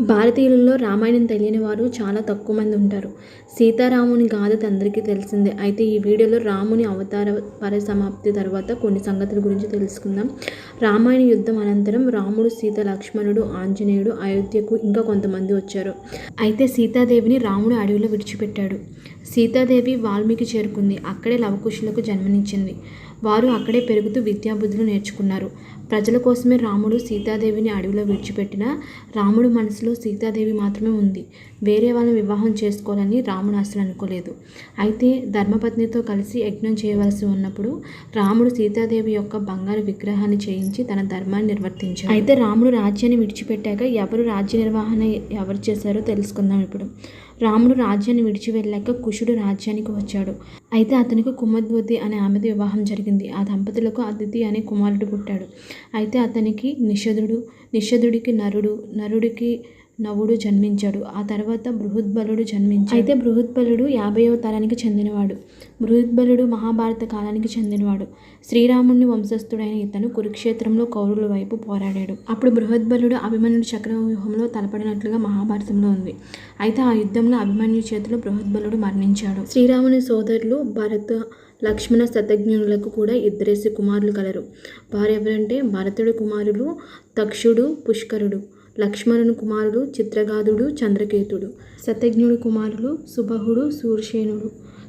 భారతీయులలో రామాయణం తెలియని వారు చాలా తక్కువ మంది ఉంటారు. సీతారాముని గాథ అందరికీ తెలిసిందే. అయితే ఈ వీడియోలో రాముని అవతార పరిసమాప్తి తర్వాత కొన్ని సంగతుల గురించి తెలుసుకుందాం. రామాయణ యుద్ధం అనంతరం రాముడు సీత లక్ష్మణుడు ఆంజనేయుడు అయోధ్యకు ఇంకా కొంతమంది వచ్చారు. అయితే సీతాదేవిని రాముడు అడవిలో విడిచిపెట్టాడు. సీతాదేవి వాల్మీకి చేరుకుంది. అక్కడే లవకుశులకు జన్మనిచ్చింది. వారు అక్కడే పెరుగుతూ విద్యాబుద్ధులు నేర్చుకున్నారు. ప్రజల కోసమే రాముడు సీతాదేవిని అడవిలో విడిచిపెట్టిన రాముడు మనసులో సీతాదేవి మాత్రమే ఉంది. వేరే వాళ్ళని వివాహం చేసుకోవాలని రాముడు అసలు అనుకోలేదు. అయితే ధర్మపత్నితో కలిసి యజ్ఞం చేయవలసి ఉన్నప్పుడు రాముడు సీతాదేవి యొక్క బంగారు విగ్రహాన్ని చేయించి తన ధర్మాన్ని నిర్వర్తించాడు. అయితే రాముడు రాజ్యాన్ని విడిచిపెట్టాక ఎవరు రాజ్య నిర్వహణ ఎవరు చేశారో తెలుసుకుందాం ఇప్పుడు. రాముడు రాజ్యాన్ని విడిచి వెళ్ళాక కుషుడు రాజ్యానికి వచ్చాడు. అయితే అతనికి కుమద్వతి అనే ఆమెతో వివాహం జరిగింది. ఆ దంపతులకు అతిథి అనే కుమారుడు పుట్టాడు. అయితే అతనికి నిషధుడు నిషధుడికి నరుడు నరుడికి నవుడు జన్మించాడు. ఆ తర్వాత బృహద్బలుడు జన్మించాడు. అయితే బృహద్బలుడు యాభైవ తరానికి చెందినవాడు. బృహద్బలుడు మహాభారత కాలానికి చెందినవాడు. శ్రీరాముని వంశస్థుడైన ఇతను కురుక్షేత్రంలో కౌరుల వైపు పోరాడాడు. అప్పుడు బృహద్బలుడు అభిమన్యుడు చక్రవ్యూహంలో తలపడినట్లుగా మహాభారతంలో ఉంది. అయితే ఆ యుద్ధంలో అభిమన్యు చేతిలో బృహద్బలుడు మరణించాడు. శ్రీరాముని సోదరులు భరత లక్ష్మణ శతజ్ఞులకు కూడా ఇద్దరేసి కుమారులు కలరు. వారు ఎవరంటే భరతుడి కుమారులు తక్షుడు పుష్కరుడు. లక్ష్మణుని కుమారుడు చిత్రగాధుడు చంద్రకేతుడు. శతజ్ఞుడి కుమారులు సుబహుడు సూర్సేనుడు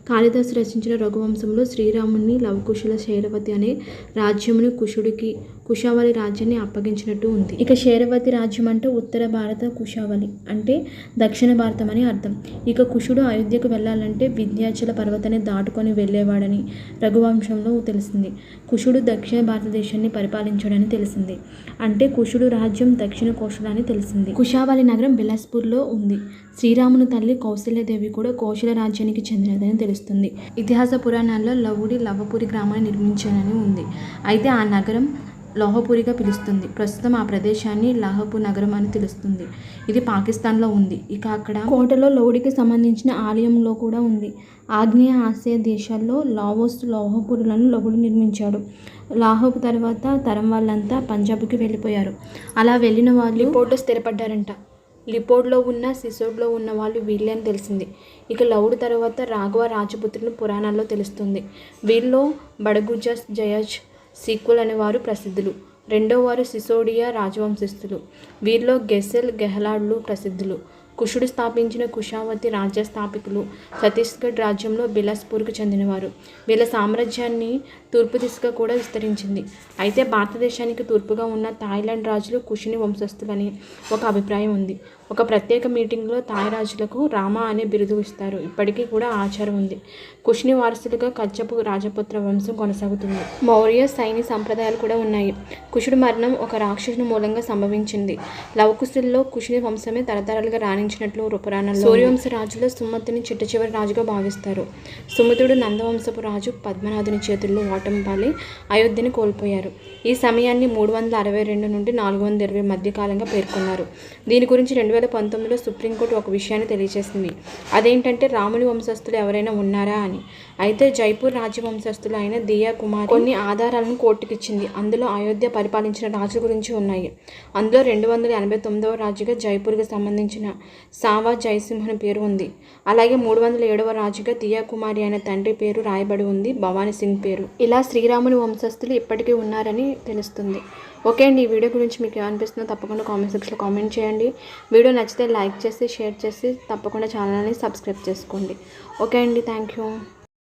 కాళిదాసు రచించిన రఘువంశంలో శ్రీరాముని లవకుశుల శైలవతి అనే రాజ్యమును కుషుడికి కుషావళి రాజ్యాన్ని అప్పగించినట్టు ఉంది. ఇక శేరవతి రాజ్యం అంటే ఉత్తర భారత కుషావళి అంటే దక్షిణ భారతం అని అర్థం. ఇక కుషుడు అయోధ్యకు వెళ్ళాలంటే వింధ్యాచల పర్వతాన్ని దాటుకొని వెళ్ళేవాడని రఘువంశంలో తెలిసింది. కుషుడు దక్షిణ భారతదేశాన్ని పరిపాలించాడని తెలిసింది. అంటే కుషుడు రాజ్యం దక్షిణ కోశల అని తెలిసింది. కుషావళి నగరం బిలాస్పూర్లో ఉంది. శ్రీరాముని తల్లి కౌశల్యదేవి కూడా కోశల రాజ్యానికి చెందినదని తెలుస్తుంది. ఇతిహాస పురాణాల్లో లవుడి లవపురి గ్రామాన్ని నిర్మించానని ఉంది. అయితే ఆ నగరం లోహపురిగా పిలుస్తుంది. ప్రస్తుతం ఆ ప్రదేశాన్ని లాహపూర్ నగరం అని తెలుస్తుంది. ఇది పాకిస్తాన్లో ఉంది. ఇక అక్కడ కోటలో లౌడికి సంబంధించిన ఆలయంలో కూడా ఉంది. ఆగ్నేయ ఆసియా దేశాల్లో లావోస్ లోహపురులను లవుడు నిర్మించాడు. లాహోపు తర్వాత తరం వాళ్ళంతా పంజాబ్కి వెళ్ళిపోయారు. అలా వెళ్ళిన వాళ్ళు లిపోర్ట్లో స్థిరపడ్డారంట. లిపోర్డ్లో ఉన్న సిసోడ్లో ఉన్న వాళ్ళు వీళ్ళే అని తెలిసింది. ఇక లవుడు తర్వాత రాఘవ రాజపుత్రులు పురాణాల్లో తెలుస్తుంది. వీళ్ళలో బడగుజస్ జయజ్ సీక్వల్ అనేవారు ప్రసిద్ధులు. రెండో వారు సిసోడియా రాజవంశస్థులు. వీరిలో గెసెల్ గెహ్లాడ్లు ప్రసిద్ధులు. కుషుడు స్థాపించిన కుషావతి రాజ్య స్థాపికులు ఛత్తీస్గఢ్ రాజ్యంలో బిలాస్పూర్కు చెందినవారు. వీళ్ళ సామ్రాజ్యాన్ని తూర్పు దిశగా కూడా విస్తరించింది. అయితే భారతదేశానికి తూర్పుగా ఉన్న థాయిలాండ్ రాజులు కుషుని వంశస్థులని ఒక అభిప్రాయం ఉంది. ఒక ప్రత్యేక మీటింగ్లో థాయ్ రాజులకు రామ అనే బిరుదు ఇస్తారు. ఇప్పటికీ కూడా ఆచారం ఉంది. కుషిని వారసులుగా కచ్చపు రాజపుత్ర వంశం కొనసాగుతుంది. మౌర్య సైని సంప్రదాయాలు కూడా ఉన్నాయి. కుషుడు మరణం ఒక రాక్షసుని మూలంగా సంభవించింది. లవకుశుల్లో కుషిని వంశమే తరతరాలుగా రాణించినట్లు పురాణాల్లో సూర్యవంశ రాజులో సుమతిని చిట్ట చివరి రాజుగా భావిస్తారు. సుమతుడు నందవంశపు రాజు పద్మనాథుని చేతుల్లో ఓటమి పాలి అయోధ్యని కోల్పోయారు. ఈ సమయాన్ని మూడు వందల అరవై రెండు నుండి నాలుగు వందల ఇరవై మధ్య కాలంగా పేర్కొన్నారు. దీని గురించి రెండు వేల పంతొమ్మిదిలో సుప్రీంకోర్టు ఒక విషయాన్ని తెలియజేసింది. అదేంటంటే రాముని వంశస్థులు ఎవరైనా ఉన్నారా అని. అయితే జైపూర్ రాజ్య వంశస్థులు అయిన దియా కుమార్ కొన్ని ఆధారాలను కోర్టుకిచ్చింది అందులో అయోధ్య పరిపాలించిన రాజుల గురించి ఉన్నాయి. అందులో రెండు వందల ఎనభై తొమ్మిదవ రాజుగా జైపూర్కి సంబంధించిన సావా జయసింహన్ పేరు ఉంది. అలాగే మూడు వందల ఏడవ రాజుగా దియా కుమారి అయిన తండ్రి పేరు రాయబడి ఉంది. భవానీ సింగ్ పేరు. ఇలా శ్రీరాముని వంశస్థులు ఇప్పటికీ ఉన్నారని తెలుస్తుంది. ఓకే అండి ఈ వీడియో గురించి మీకు ఏమనిపిస్తుందో తప్పకుండా కామెంట్ సెక్షన్లో కామెంట్ చేయండి. వీడియో నచ్చితే లైక్ చేసి షేర్ చేసి తప్పకుండా ఛానల్ని సబ్స్క్రైబ్ చేసుకోండి. ఓకే అండి థ్యాంక్ యూ.